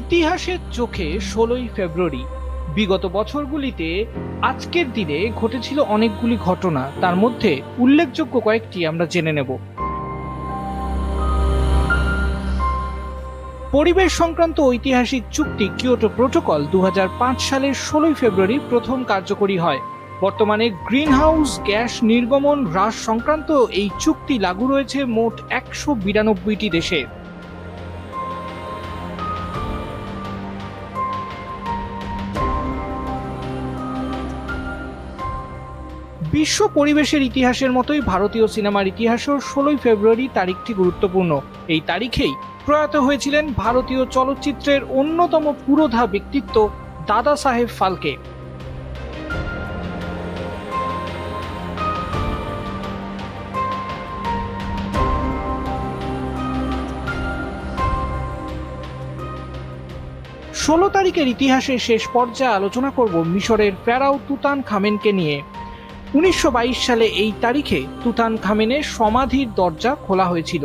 ইতিহাসের চোখে ষোলোই ফেব্রুয়ারি। বিগত বছরগুলিতে আজকের দিনে ঘটেছিল অনেকগুলি ঘটনা, তার মধ্যে উল্লেখযোগ্য কয়েকটি আমরা জেনে নেব। পরিবেশ সংক্রান্ত ঐতিহাসিক চুক্তি কিয়োটো প্রোটোকল দু হাজার পাঁচ সালের ষোলোই ফেব্রুয়ারি প্রথম কার্যকরী হয়। বর্তমানে গ্রিনহাউস গ্যাস নির্গমন হ্রাস সংক্রান্ত এই চুক্তি লাগু রয়েছে মোট একশো বিরানব্বইটি দেশে। বিশ্ব পরিবেশের ইতিহাসের মতোই ভারতীয় সিনেমার ইতিহাসেও ষোলোই ফেব্রুয়ারি তারিখটি গুরুত্বপূর্ণ। এই তারিখেই প্রয়াত হয়েছিলেন ভারতীয় চলচ্চিত্রের অন্যতম পুরোধা ব্যক্তিত্ব দাদা সাহেব ফালকে। ষোলো তারিখের ইতিহাসের শেষ পর্যায়ে আলোচনা করব মিশরের ফেরাও তুতান খামেনকে নিয়ে। উনিশশো বাইশ সালে এই তারিখে তুতান খামেনের সমাধির দরজা খোলা হয়েছিল।